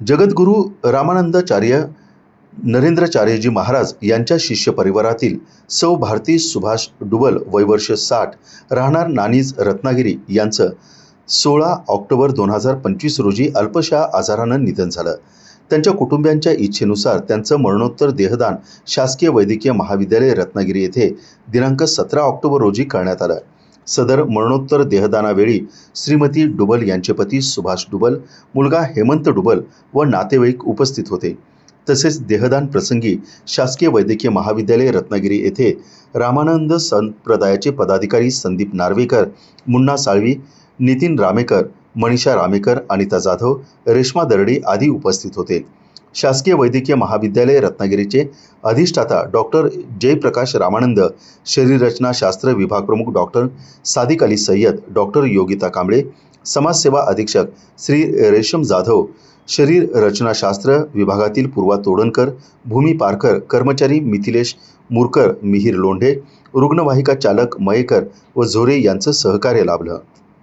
जगद्गुरू रामानंदाचार्य नरेंद्रचार्यजी महाराज यांच्या शिष्य परिवारातील सौ भारती सुभाष डुबल वयवर्ष साठ राहणार नानीज रत्नागिरी यांचं सोळा ऑक्टोबर दोन हजार पंचवीस रोजी अल्पशा आजारानं निधन झालं. त्यांच्या कुटुंबियांच्या इच्छेनुसार त्यांचं मरणोत्तर देहदान शासकीय वैद्यकीय महाविद्यालय रत्नागिरी येथे दिनांक सतरा ऑक्टोबर रोजी करण्यात आलं. सदर मरणोत्तर देहदानावेळी श्रीमती डुबल यांचे पती सुभाष डुबल मुलगा हेमंत डुबल व नातेवाईक उपस्थित होते. तसेच देहदान प्रसंगी शासकीय वैद्यकीय महाविद्यालय रत्नागिरी येथे रामानंद संप्रदायाचे पदाधिकारी संदीप नार्वेकर मुन्ना साळवी नितीन रामेकर मनीषा रामेकर अनिता जाधव रेश्मा दरडी आदी उपस्थित होते. शासकीय वैद्यकीय महाविद्यालय रत्नागिरीचे अधिष्ठाता डॉक्टर जयप्रकाश रामानंद शरीररचनाशास्त्र विभाग प्रमुख डॉक्टर सादिक अली सय्यद डॉक्टर योगिता कांबळे समाजसेवा अधीक्षक श्री रेशम जाधव शरीर रचनाशास्त्र विभागातील पूर्वा तोडणकर भूमी पारकर कर्मचारी मिथिलेश मुरकर मिहीर लोंढे रुग्णवाहिका चालक मयेकर व झोरे यांचं सहकार्य लाभलं.